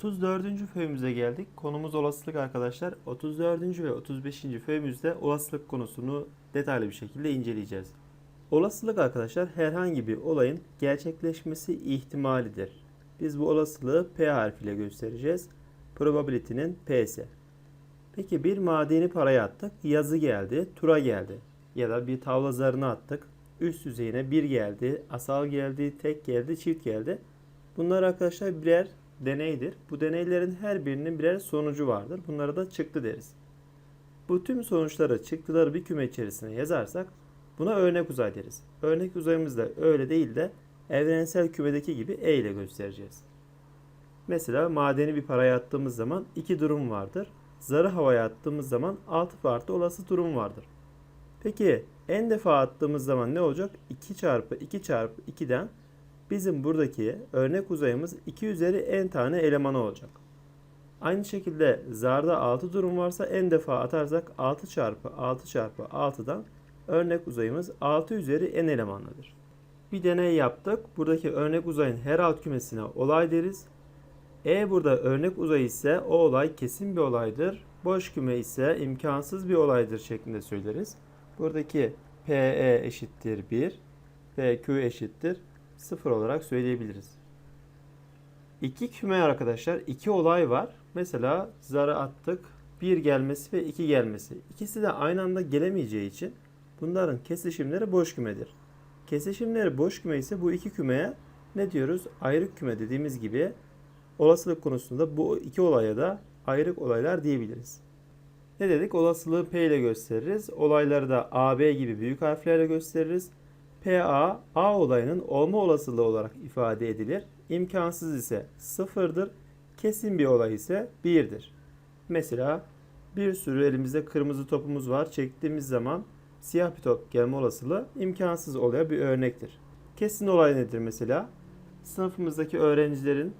34. föyümüze geldik. Konumuz olasılık arkadaşlar. 34. ve 35. föyümüzde olasılık konusunu detaylı bir şekilde inceleyeceğiz. Olasılık arkadaşlar herhangi bir olayın gerçekleşmesi ihtimalidir. Biz bu olasılığı P harfiyle göstereceğiz. Probability'nin P'si. Peki bir madeni paraya attık. Yazı geldi, tura geldi. Ya da bir tavla zarını attık. Üst yüzeyine bir geldi, asal geldi, tek geldi, çift geldi. Bunlar arkadaşlar birer deneydir. Bu deneylerin her birinin birer sonucu vardır. Bunlara da çıktı deriz. Bu tüm sonuçları, çıktıları bir küme içerisine yazarsak buna örnek uzay deriz. Örnek uzayımız da öyle değil de evrensel kümedeki gibi E ile göstereceğiz. Mesela madeni bir paraya attığımız zaman iki durum vardır. Zarı havaya attığımız zaman 6 farklı olası durum vardır. Peki en defa attığımız zaman ne olacak? 2 çarpı 2 çarpı 2'den bizim buradaki örnek uzayımız 2 üzeri n tane elemanı olacak. Aynı şekilde zarda 6 durum varsa en defa atarsak 6 çarpı 6 çarpı 6'dan örnek uzayımız 6 üzeri n elemanlıdır. Bir deney yaptık. Buradaki örnek uzayın her alt kümesine olay deriz. E burada örnek uzay ise o olay kesin bir olaydır. Boş küme ise imkansız bir olaydır şeklinde söyleriz. Buradaki PE eşittir 1, PQ eşittir 0 olarak söyleyebiliriz. İki küme arkadaşlar, iki olay var. Mesela zarı attık, 1 gelmesi ve 2 gelmesi. İkisi de aynı anda gelemeyeceği için bunların kesişimleri boş kümedir. Kesişimleri boş küme ise bu iki kümeye ne diyoruz? Ayrık küme dediğimiz gibi olasılık konusunda bu iki olaya da ayrık olaylar diyebiliriz. Ne dedik? Olasılığı P ile gösteririz. Olayları da AB gibi büyük harflerle gösteririz. PA, A olayının olma olasılığı olarak ifade edilir. İmkansız ise sıfırdır. Kesin bir olay ise birdir. Mesela bir sürü elimizde kırmızı topumuz var. Çektiğimiz zaman siyah bir top gelme olasılığı imkansız olaya bir örnektir. Kesin olay nedir mesela? Sınıfımızdaki öğrencilerin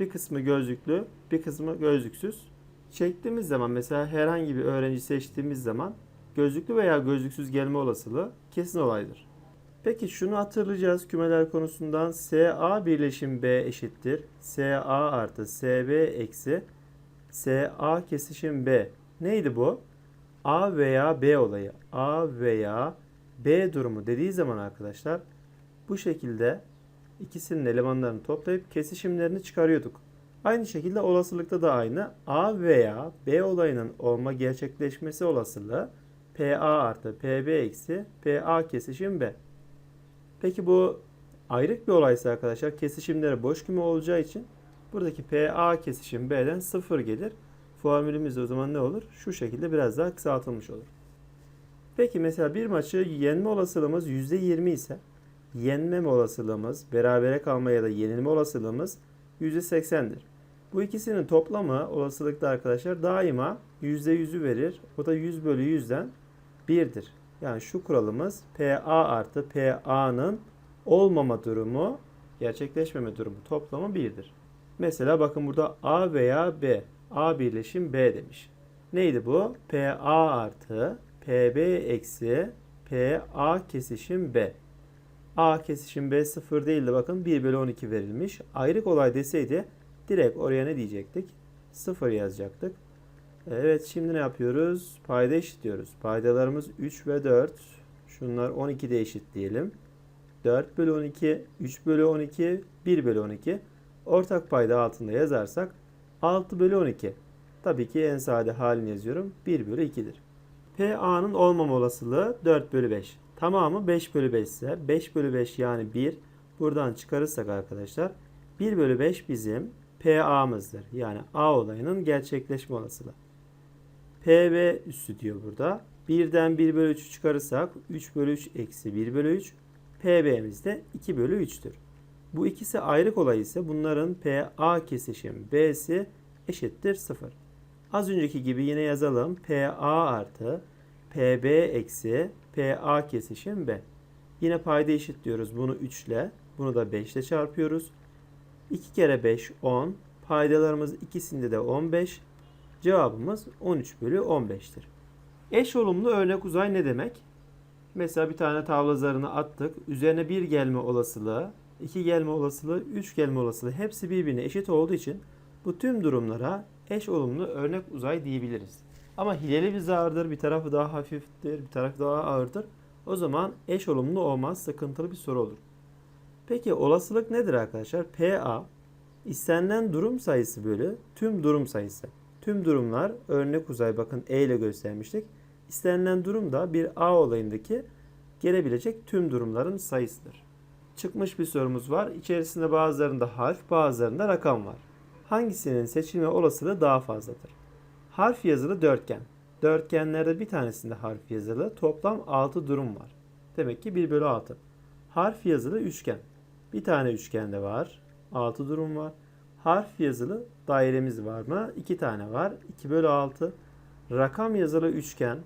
bir kısmı gözlüklü, bir kısmı gözlüksüz. Çektiğimiz zaman mesela herhangi bir öğrenci seçtiğimiz zaman gözlüklü veya gözlüksüz gelme olasılığı kesin olaydır. Peki şunu hatırlayacağız kümeler konusundan SA birleşim B eşittir. SA artı SB eksi SA kesişim B. Neydi bu? A veya B olayı. A veya B durumu dediği zaman arkadaşlar bu şekilde ikisinin elemanlarını toplayıp kesişimlerini çıkarıyorduk. Aynı şekilde olasılıkta da aynı. A veya B olayının olma gerçekleşmesi olasılığı PA artı PB eksi PA kesişim B. Peki bu ayrık bir olaysa arkadaşlar kesişimleri boş küme olacağı için buradaki PA kesişim B'den 0 gelir. Formülümüz o zaman ne olur? Şu şekilde biraz daha kısaltılmış olur. Peki mesela bir maçı yenme olasılığımız %20 ise yenmeme olasılığımız, berabere kalma ya da yenilme olasılığımız %80'dir. Bu ikisinin toplamı olasılıkta arkadaşlar daima %100'ü verir. O da 100 bölü 100'den 1'dir. Yani şu kuralımız PA artı PA'nın olmama durumu, gerçekleşmeme durumu toplamı 1'dir. Mesela bakın burada A veya B. A birleşim B demiş. Neydi bu? PA artı PB eksi PA kesişim B. A kesişim B 0 değil de bakın 1 bölü 12 verilmiş. Ayrık olay deseydi direkt oraya ne diyecektik? 0 yazacaktık. Evet şimdi ne yapıyoruz? Payda eşitliyoruz. Paydalarımız 3 ve 4. Şunlar 12 de eşit diyelim. 4 bölü 12, 3 bölü 12, 1 bölü 12. Ortak payda altında yazarsak 6 bölü 12. Tabii ki en sade halini yazıyorum. 1 bölü 2'dir. PA'nın olmama olasılığı 4 bölü 5. Tamamı 5 bölü 5 ise 5 bölü 5 yani 1 buradan çıkarırsak arkadaşlar 1 bölü 5 bizim PA'mızdır. Yani A olayının gerçekleşme olasılığı. PB üssü diyor burada. 1'den 1 bölü 3'ü çıkarırsak 3 bölü 3 eksi 1 bölü 3. PB'miz de 2 bölü 3'tür. Bu ikisi ayrık olay ise bunların PA kesişim B'si eşittir 0. Az önceki gibi yine yazalım. PA artı PB eksi PA kesişim B. Yine payda eşitliyoruz bunu 3 ile. Bunu da 5 ile çarpıyoruz. 2 kere 5 10. Paydalarımız ikisinde de 15. Cevabımız 13 bölü 15'tir. Eş olumlu örnek uzay ne demek? Mesela bir tane tavla zarını attık. Üzerine 1 gelme olasılığı, 2 gelme olasılığı, 3 gelme olasılığı hepsi birbirine eşit olduğu için Bu tüm durumlara eş olumlu örnek uzay diyebiliriz. Ama hileli bir zardır, bir tarafı daha hafiftir, bir tarafı daha ağırdır. O zaman eş olumlu olmaz, sıkıntılı bir soru olur. Peki olasılık nedir arkadaşlar? PA istenilen durum sayısı bölü tüm durum sayısı. Tüm durumlar örnek uzay bakın E ile göstermiştik. İstenilen durum da bir A olayındaki gelebilecek tüm durumların sayısıdır. Çıkmış bir sorumuz var. İçerisinde bazılarında harf, bazılarında rakam var. Hangisinin seçilme olasılığı daha fazladır? Harf yazılı dörtgen. Dörtgenlerde bir tanesinde harf yazılı. Toplam 6 durum var. Demek ki 1 bölü 6. Harf yazılı üçgen. Bir tane üçgende var. 6 durum var. Harf yazılı dairemiz var mı? 2 tane var. 2 bölü 6. Rakam yazılı üçgen.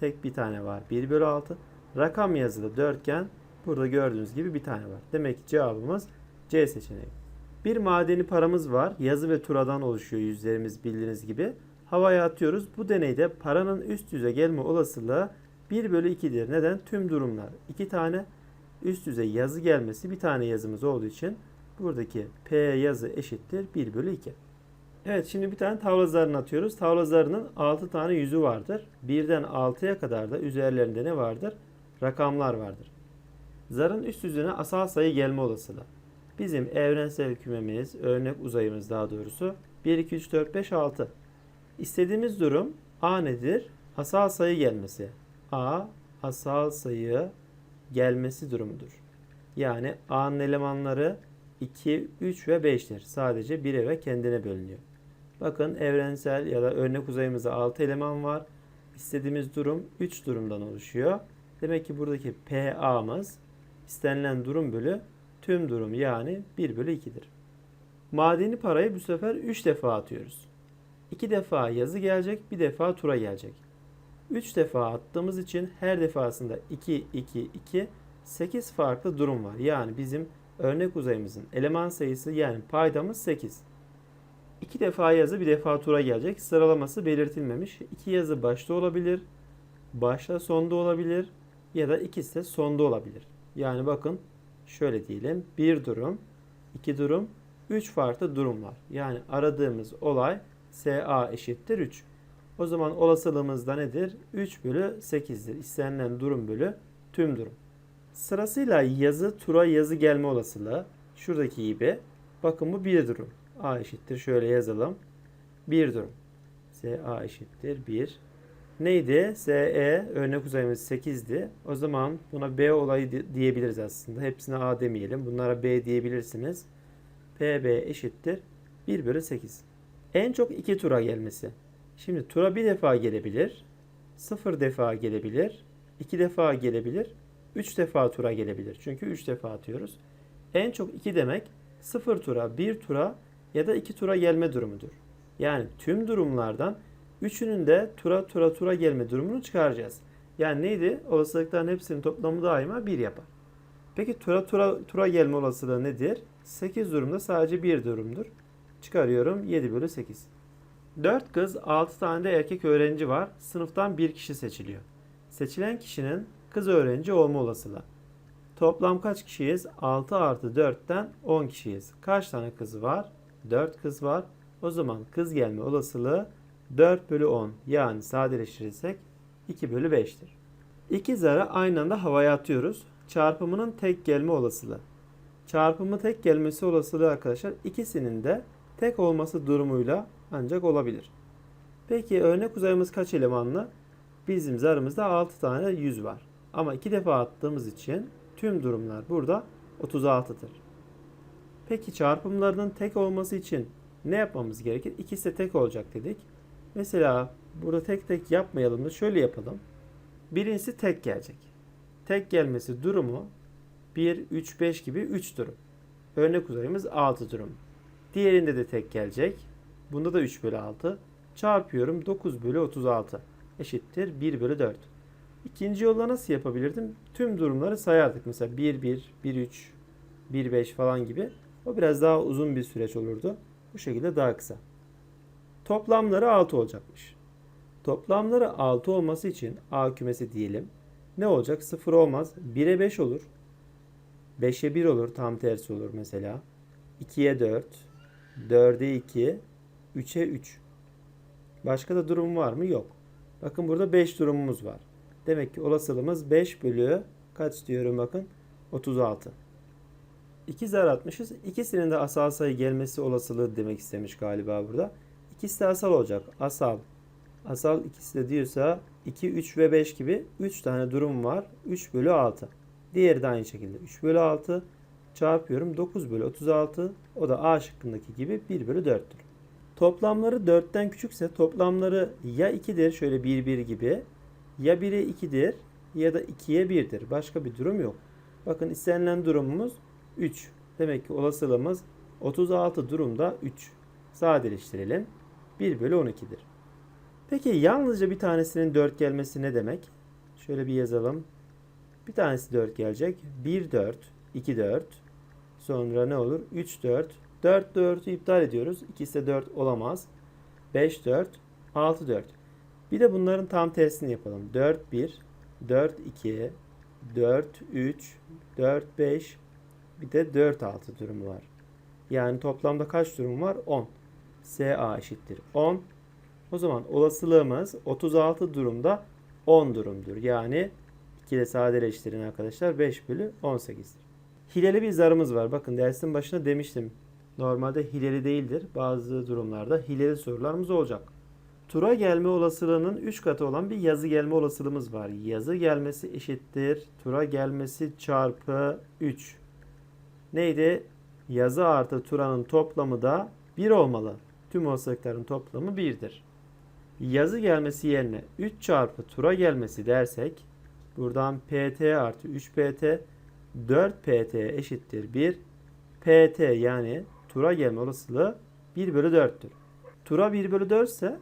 Tek bir tane var. 1 bölü 6. Rakam yazılı dörtgen. Burada gördüğünüz gibi bir tane var. Demek ki cevabımız C seçeneği. Bir madeni paramız var. Yazı ve turadan oluşuyor yüzlerimiz bildiğiniz gibi. Havaya atıyoruz. Bu deneyde paranın üst yüze gelme olasılığı 1 bölü 2'dir. Neden? Tüm durumlar. 2 tane üst yüze yazı gelmesi bir tane yazımız olduğu için buradaki P yazı eşittir 1 bölü 2. Evet şimdi bir tane tavla zarını atıyoruz. Tavla zarının 6 tane yüzü vardır. 1'den 6'ya kadar da üzerlerinde ne vardır? Rakamlar vardır. Zarın üst yüzüne asal sayı gelme olasılığı. Bizim evrensel kümemiz, örnek uzayımız daha doğrusu 1, 2, 3, 4, 5, 6. İstediğimiz durum A nedir? Asal sayı gelmesi. A asal sayı gelmesi durumudur. Yani A'nın elemanları 2, 3 ve 5'tir. Sadece 1'e ve kendine bölünüyor. Bakın evrensel ya da örnek uzayımızda 6 eleman var. İstediğimiz durum 3 durumdan oluşuyor. Demek ki buradaki PA'mız istenilen durum bölü tüm durum yani 1 bölü 2'dir. Madeni parayı bu sefer 3 defa atıyoruz. 2 defa yazı gelecek, bir defa tura gelecek. 3 defa attığımız için her defasında 2, 2, 2, 8 farklı durum var. Yani bizim örnek uzayımızın eleman sayısı yani paydamız 8. 2 defa yazı bir defa tura gelecek. Sıralaması belirtilmemiş. 2 yazı başta olabilir, başta sonda olabilir ya da ikisi de sonda olabilir. Yani bakın şöyle diyelim. Bir durum, iki durum, üç farklı durum var. Yani aradığımız olay SA eşittir 3. O zaman olasılığımız da nedir? 3 bölü 8'dir. İstenilen durum bölü tüm durum. Sırasıyla yazı tura yazı gelme olasılığı. Şuradaki gibi. Bakın bu bir durum. A eşittir. Şöyle yazalım. Bir durum. SA eşittir 1. Neydi? SE örnek uzayımız 8'di. O zaman buna B olayı di- diyebiliriz aslında. Hepsine A demeyelim. Bunlara B diyebilirsiniz. PB eşittir 1 bölü 8. En çok 2 tura gelmesi. Şimdi tura bir defa gelebilir. 0 defa gelebilir. 2 defa gelebilir. 3 defa tura gelebilir. Çünkü 3 defa atıyoruz. En çok 2 demek 0 tura, 1 tura ya da 2 tura gelme durumudur. Yani tüm durumlardan Üçünün de tura tura tura gelme durumunu çıkaracağız. Yani neydi? Olasılıkların hepsinin toplamı daima 1 yapar. Peki tura tura tura gelme olasılığı nedir? 8 durumda sadece 1 durumdur. Çıkarıyorum 7 bölü 8. 4 kız 6 tane de erkek öğrenci var. Sınıftan bir kişi seçiliyor. Seçilen kişinin kız öğrenci olma olasılığı. Toplam kaç kişiyiz? 6 artı 4'ten 10 kişiyiz. Kaç tane kız var? 4 kız var. O zaman kız gelme olasılığı 4 bölü 10 yani sadeleştirirsek 2 bölü 5'tir. İki zarı aynı anda havaya atıyoruz. Çarpımının tek gelme olasılığı. Çarpımı tek gelmesi olasılığı arkadaşlar ikisinin de tek olması durumuyla ancak olabilir. Peki örnek uzayımız kaç elemanlı? Bizim zarımızda 6 tane 100 var. Ama iki defa attığımız için tüm durumlar burada 36'dır. Peki çarpımlarının tek olması için ne yapmamız gerekir? İkisi de tek olacak dedik. Mesela burada tek tek yapmayalım da şöyle yapalım. Birincisi tek gelecek. Tek gelmesi durumu 1, 3, 5 gibi 3 durum. Örnek uzayımız 6 durum. Diğerinde de tek gelecek. Bunda da 3 bölü 6. Çarpıyorum 9 bölü 36 eşittir 1 bölü 4. İkinci yolla nasıl yapabilirdim? Tüm durumları sayardık. Mesela 1, 1, 1, 3, 1, 5 falan gibi. O biraz daha uzun bir süreç olurdu. Bu şekilde daha kısa. Toplamları 6 olacakmış. Toplamları 6 olması için A kümesi diyelim. Ne olacak? 0 olmaz. 1'e 5 olur. 5'e 1 olur. Tam tersi olur mesela. 2'ye 4. 4'e 2. 3'e 3. Başka da durum var mı? Yok. Bakın burada 5 durumumuz var. Demek ki olasılığımız 5 bölü kaç diyorum bakın 36. 2 zar atmışız. İkisinin de asal sayı gelmesi olasılığı demek istemiş galiba burada. İkisi de asal olacak. Asal. Asal ikisi de diyorsa 2, 3 ve 5 gibi 3 tane durum var. 3 bölü 6. Diğeri de aynı şekilde. 3 bölü 6 çarpıyorum. 9 bölü 36. O da A şıkkındaki gibi 1 bölü 4'tür. Toplamları 4'ten küçükse toplamları ya 2'dir şöyle 1 1 gibi ya 1'e 2'dir ya da 2'ye 1'dir. Başka bir durum yok. Bakın istenilen durumumuz 3. Demek ki olasılığımız 36 durumda 3. Sadeleştirelim. 1 bölü 12'dir. Peki yalnızca bir tanesinin 4 gelmesi ne demek? Şöyle bir yazalım. Bir tanesi 4 gelecek. 1 4, 2 4. Sonra ne olur? 3 4. 4 4'ü iptal ediyoruz. İkisi de 4 olamaz. 5 4, 6 4. Bir de bunların tam tersini yapalım. 4 1, 4 2, 4 3, 4 5, bir de 4 6 durumu var. Yani toplamda kaç durum var? 10. SA eşittir 10. O zaman olasılığımız 36 durumda 10 durumdur. Yani 2 ile sadeleştirin arkadaşlar 5 bölü 18'dir. Hileli bir zarımız var. Bakın dersin başına demiştim. Normalde hileli değildir. Bazı durumlarda hileli sorularımız olacak. Tura gelme olasılığının 3 katı olan bir yazı gelme olasılığımız var. Yazı gelmesi eşittir. Tura gelmesi çarpı 3. Neydi? Yazı artı turanın toplamı da 1 olmalı. Tüm olasılıkların toplamı 1'dir. Yazı gelmesi yerine 3 çarpı tura gelmesi dersek buradan pt artı 3 pt 4 pt eşittir 1 pt yani tura gelme olasılığı 1 bölü 4'tür. Tura 1 bölü 4 ise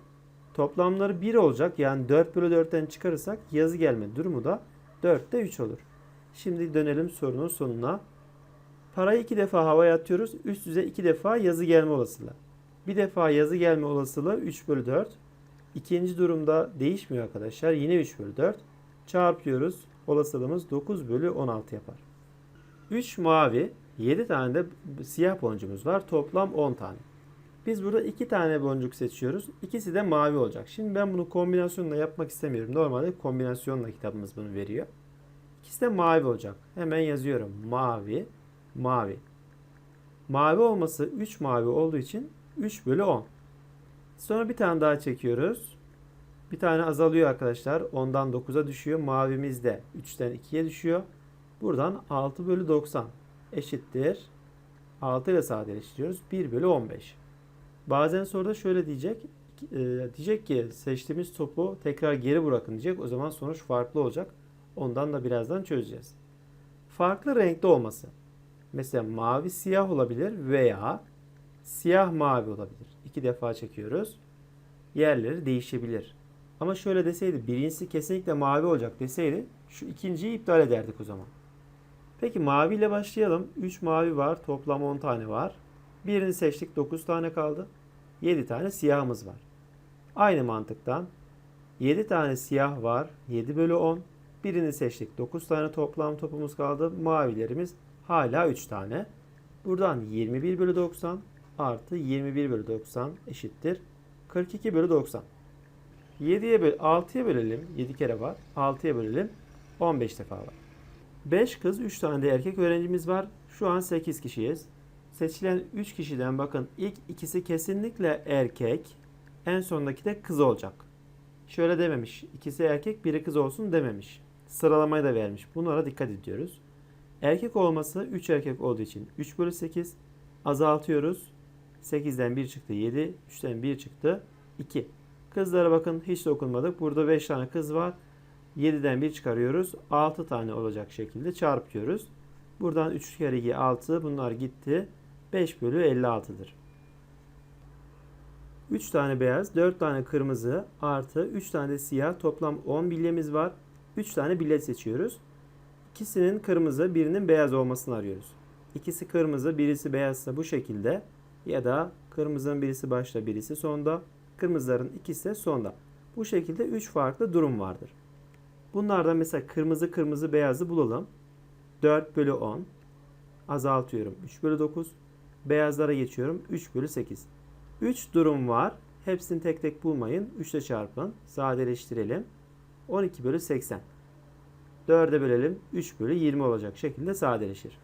toplamları 1 olacak. Yani 4 bölü 4'ten çıkarırsak yazı gelme durumu da 4'te 3 olur. Şimdi dönelim sorunun sonuna. Parayı iki defa havaya atıyoruz. Üst üste iki defa yazı gelme olasılığı. Bir defa yazı gelme olasılığı 3 bölü 4. İkinci durumda değişmiyor arkadaşlar. Yine 3 bölü 4. Çarpıyoruz. Olasılığımız 9 bölü 16 yapar. 3 mavi, 7 tane de siyah boncuğumuz var. Toplam 10 tane. Biz burada 2 tane boncuk seçiyoruz. İkisi de mavi olacak. Şimdi ben bunu kombinasyonla yapmak istemiyorum. Normalde kombinasyonla kitabımız bunu veriyor. İkisi de mavi olacak. Hemen yazıyorum. Mavi, mavi. Mavi olması 3 mavi olduğu için 3 bölü 10. Sonra bir tane daha çekiyoruz. Bir tane azalıyor arkadaşlar. 10'dan 9'a düşüyor. Mavimiz de 3'ten 2'ye düşüyor. Buradan 6 bölü 90 eşittir. 6 ile sadeleştiriyoruz. 1 bölü 15. Bazen soruda şöyle diyecek. e, diyecek ki seçtiğimiz topu tekrar geri bırakın diyecek. O zaman sonuç farklı olacak. Ondan da birazdan çözeceğiz. Farklı renkte olması. Mesela mavi siyah olabilir veya siyah mavi olabilir. İki defa çekiyoruz. Yerleri değişebilir. Ama şöyle deseydi birincisi kesinlikle mavi olacak deseydi şu ikinciyi iptal ederdik o zaman. Peki mavi ile başlayalım. 3 mavi var. Toplam 10 tane var. Birini seçtik. 9 tane kaldı. 7 tane siyahımız var. Aynı mantıktan 7 tane siyah var. 7 bölü 10. Birini seçtik. 9 tane toplam topumuz kaldı. Mavilerimiz hala 3 tane. Buradan 21 bölü 90 artı 21 bölü 90 eşittir. 42 bölü 90. 7'ye böl 6'ya bölelim. 7 kere var. 6'ya bölelim. 15 defa var. 5 kız 3 tane de erkek öğrencimiz var. Şu an 8 kişiyiz. Seçilen 3 kişiden bakın ilk ikisi kesinlikle erkek. En sondaki de kız olacak. Şöyle dememiş. İkisi erkek biri kız olsun dememiş. Sıralamayı da vermiş. Bunlara dikkat ediyoruz. Erkek olması 3 erkek olduğu için 3 bölü 8 azaltıyoruz. 8'den 1 çıktı 7. 3'ten 1 çıktı 2. Kızlara bakın hiç dokunmadık. Burada 5 tane kız var. 7'den 1 çıkarıyoruz. 6 tane olacak şekilde çarpıyoruz. Buradan 3 kere 2 6. Bunlar gitti. 5 bölü 56'dır. 3 tane beyaz, 4 tane kırmızı artı 3 tane siyah. Toplam 10 bilyemiz var. 3 tane bilet seçiyoruz. İkisinin kırmızı, birinin beyaz olmasını arıyoruz. İkisi kırmızı, birisi beyazsa bu şekilde ya da kırmızının birisi başta, birisi sonda. Kırmızıların ikisi de sonda. Bu şekilde 3 farklı durum vardır. Bunlardan mesela kırmızı, kırmızı, beyazı bulalım. 4 bölü 10 azaltıyorum. 3 bölü 9. Beyazlara geçiyorum. 3 bölü 8. 3 durum var. Hepsini tek tek bulmayın. 3 ile çarpın. Sadeleştirelim. 12 bölü 80. 4'e bölelim. 3 bölü 20 olacak şekilde sadeleşir.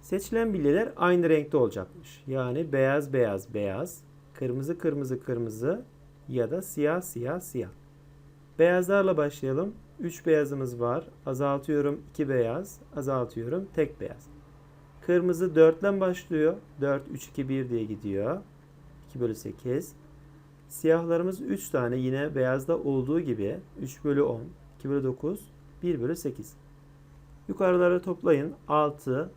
Seçilen bilyeler aynı renkte olacakmış. Yani beyaz beyaz beyaz, kırmızı kırmızı kırmızı ya da siyah siyah siyah. Beyazlarla başlayalım. 3 beyazımız var. Azaltıyorum 2 beyaz, azaltıyorum tek beyaz. Kırmızı 4 ile başlıyor. 4 3 2 1 diye gidiyor. 2 bölü 8. Siyahlarımız 3 tane yine beyazda olduğu gibi 3 bölü 10, 2 bölü 9, 1 bölü 8. Yukarıları toplayın. 6,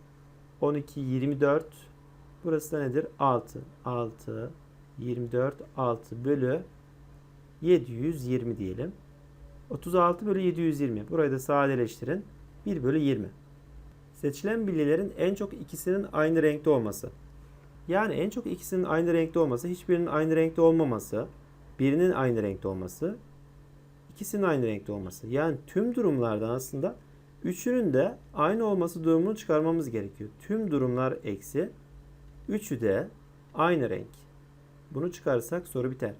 12, 24. Burası da nedir? 6. 6, 24, 6 bölü 720 diyelim. 36 bölü 720. Burayı da sadeleştirin. 1 bölü 20. Seçilen bilyelerin en çok ikisinin aynı renkte olması. Yani en çok ikisinin aynı renkte olması, hiçbirinin aynı renkte olmaması, birinin aynı renkte olması, ikisinin aynı renkte olması. Yani tüm durumlardan aslında üçünün de aynı olması durumunu çıkarmamız gerekiyor. Tüm durumlar eksi, üçü de aynı renk. Bunu çıkarırsak soru biter.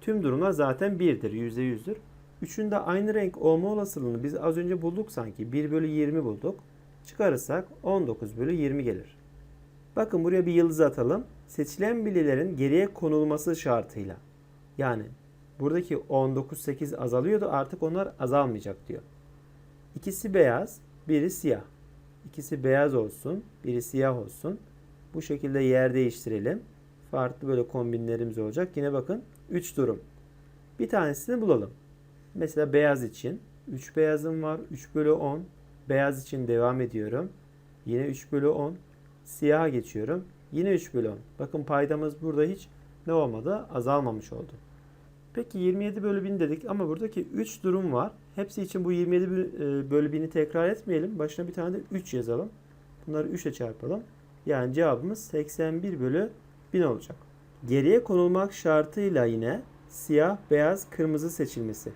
Tüm durumlar zaten birdir, yüzde yüzdür. Üçünde aynı renk olma olasılığını biz az önce bulduk sanki. 1 bölü 20 bulduk. Çıkarırsak 19 bölü 20 gelir. Bakın buraya bir yıldız atalım. Seçilen bilyelerin geriye konulması şartıyla. Yani buradaki 19 8 azalıyordu artık onlar azalmayacak diyor. İkisi beyaz, biri siyah. İkisi beyaz olsun, biri siyah olsun. Bu şekilde yer değiştirelim. Farklı böyle kombinlerimiz olacak. Yine bakın 3 durum. Bir tanesini bulalım. Mesela beyaz için 3 beyazım var. 3 bölü 10. Beyaz için devam ediyorum. Yine 3 bölü 10. Siyaha geçiyorum. Yine 3 bölü 10. Bakın paydamız burada hiç ne olmadı? Azalmamış oldu. Peki 27 bölü 1000 dedik ama buradaki 3 durum var. Hepsi için bu 27 bö- e, bölü 1000'i tekrar etmeyelim. Başına bir tane de 3 yazalım. Bunları 3'e çarpalım. Yani cevabımız 81 bölü 1000 olacak. Geriye konulmak şartıyla yine siyah, beyaz, kırmızı seçilmesi.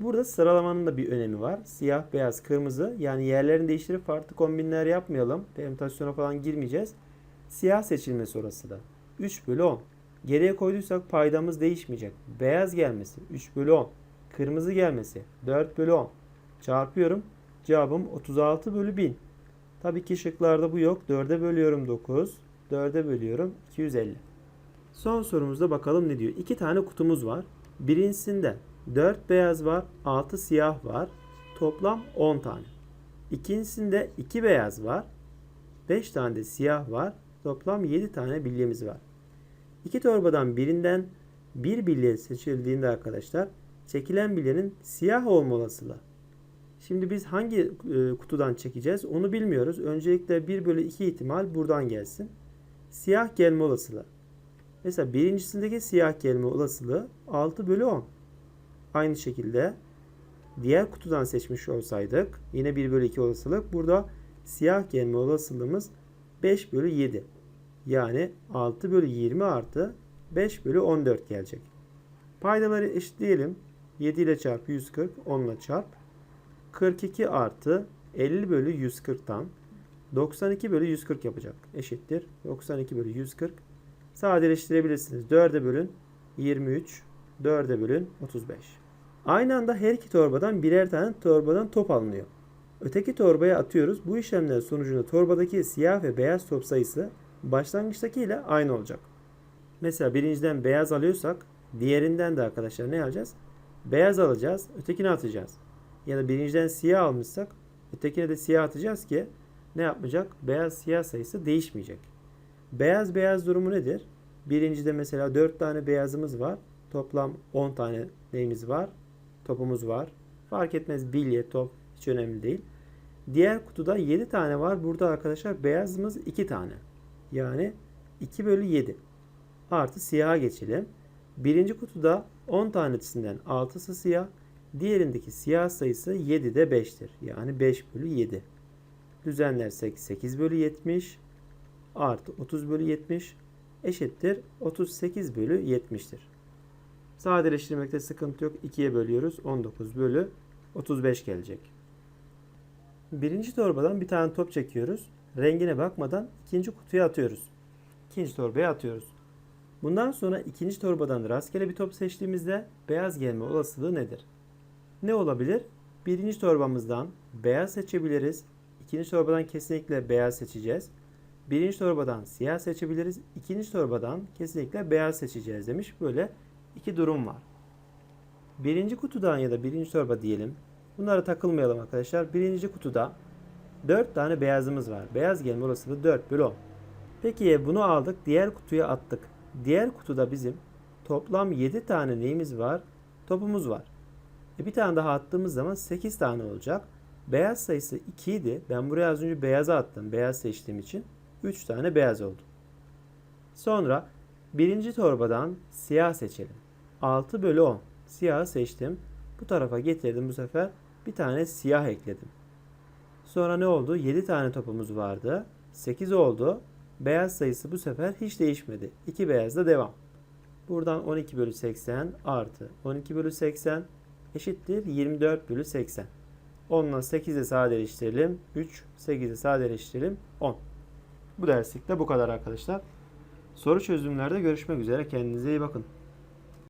Burada sıralamanın da bir önemi var. Siyah, beyaz, kırmızı. Yani yerlerini değiştirip farklı kombinler yapmayalım. Permütasyona falan girmeyeceğiz. Siyah seçilmesi orası da. 3 bölü 10. Geriye koyduysak paydamız değişmeyecek. Beyaz gelmesi 3 bölü 10. Kırmızı gelmesi 4 bölü 10. Çarpıyorum. Cevabım 36 bölü 1000. Tabii ki şıklarda bu yok. 4'e bölüyorum 9. 4'e bölüyorum 250. Son sorumuzda bakalım ne diyor. İki tane kutumuz var. Birincisinde 4 beyaz var, 6 siyah var. Toplam 10 tane. İkincisinde 2 beyaz var, 5 tane de siyah var. Toplam 7 tane bilyemiz var. İki torbadan birinden bir bilye seçildiğinde arkadaşlar çekilen bilyenin siyah olma olasılığı. Şimdi biz hangi e, kutudan çekeceğiz onu bilmiyoruz. Öncelikle 1 bölü 2 ihtimal buradan gelsin. Siyah gelme olasılığı. Mesela birincisindeki siyah gelme olasılığı 6 bölü 10. Aynı şekilde diğer kutudan seçmiş olsaydık yine 1 bölü 2 olasılık. Burada siyah gelme olasılığımız 5 bölü 7. Yani 6 bölü 20 artı 5 bölü 14 gelecek. Paydaları eşitleyelim. 7 ile çarp 140, 10 ile çarp. 42 artı 50 bölü 140'tan 92 bölü 140 yapacak. Eşittir. 92 bölü 140. Sadeleştirebilirsiniz. 4'e bölün 23. 4'e bölün 35. Aynı anda her iki torbadan birer tane torbadan top alınıyor. Öteki torbaya atıyoruz. Bu işlemler sonucunda torbadaki siyah ve beyaz top sayısı başlangıçtaki ile aynı olacak. Mesela birinciden beyaz alıyorsak diğerinden de arkadaşlar ne alacağız? Beyaz alacağız, ötekini atacağız. Ya da birinciden siyah almışsak ötekine de siyah atacağız ki ne yapmayacak? Beyaz siyah sayısı değişmeyecek. Beyaz beyaz durumu nedir? Birincide mesela 4 tane beyazımız var. Toplam 10 tane neyimiz var? Topumuz var. Fark etmez bilye, top hiç önemli değil. Diğer kutuda 7 tane var. Burada arkadaşlar beyazımız 2 tane. Yani 2 bölü 7. Artı siyaha geçelim. Birinci kutuda 10 tanesinden 6'sı siyah. Diğerindeki siyah sayısı 7 de 5'tir. Yani 5 bölü 7. Düzenlersek 8 bölü 70 artı 30 bölü 70 eşittir 38 bölü 70'tir. Sadeleştirmekte sıkıntı yok. 2'ye bölüyoruz. 19 bölü 35 gelecek. Birinci torbadan bir tane top çekiyoruz. Rengine bakmadan ikinci kutuya atıyoruz. ikinci torbaya atıyoruz. Bundan sonra ikinci torbadan rastgele bir top seçtiğimizde beyaz gelme olasılığı nedir? Ne olabilir? Birinci torbamızdan beyaz seçebiliriz. İkinci torbadan kesinlikle beyaz seçeceğiz. Birinci torbadan siyah seçebiliriz. İkinci torbadan kesinlikle beyaz seçeceğiz demiş. Böyle iki durum var. Birinci kutudan ya da birinci torba diyelim. Bunlara takılmayalım arkadaşlar. Birinci kutuda 4 tane beyazımız var. Beyaz gelme olasılığı 4 bölü 10. Peki bunu aldık. Diğer kutuya attık. Diğer kutuda bizim toplam 7 tane neyimiz var? Topumuz var. E bir tane daha attığımız zaman 8 tane olacak. Beyaz sayısı 2 idi. Ben buraya az önce beyaza attım. Beyaz seçtiğim için 3 tane beyaz oldu. Sonra birinci torbadan siyah seçelim. 6 bölü 10. Siyahı seçtim. Bu tarafa getirdim bu sefer. Bir tane siyah ekledim. Sonra ne oldu? 7 tane topumuz vardı. 8 oldu. Beyaz sayısı bu sefer hiç değişmedi. 2 beyazla devam. Buradan 12 bölü 80 artı 12 bölü 80 eşittir 24 bölü 80. 10 ile 8'i sadeleştirelim. 3, 8'i sadeleştirelim. 10. Bu derslikte bu kadar arkadaşlar. Soru çözümlerde görüşmek üzere. Kendinize iyi bakın.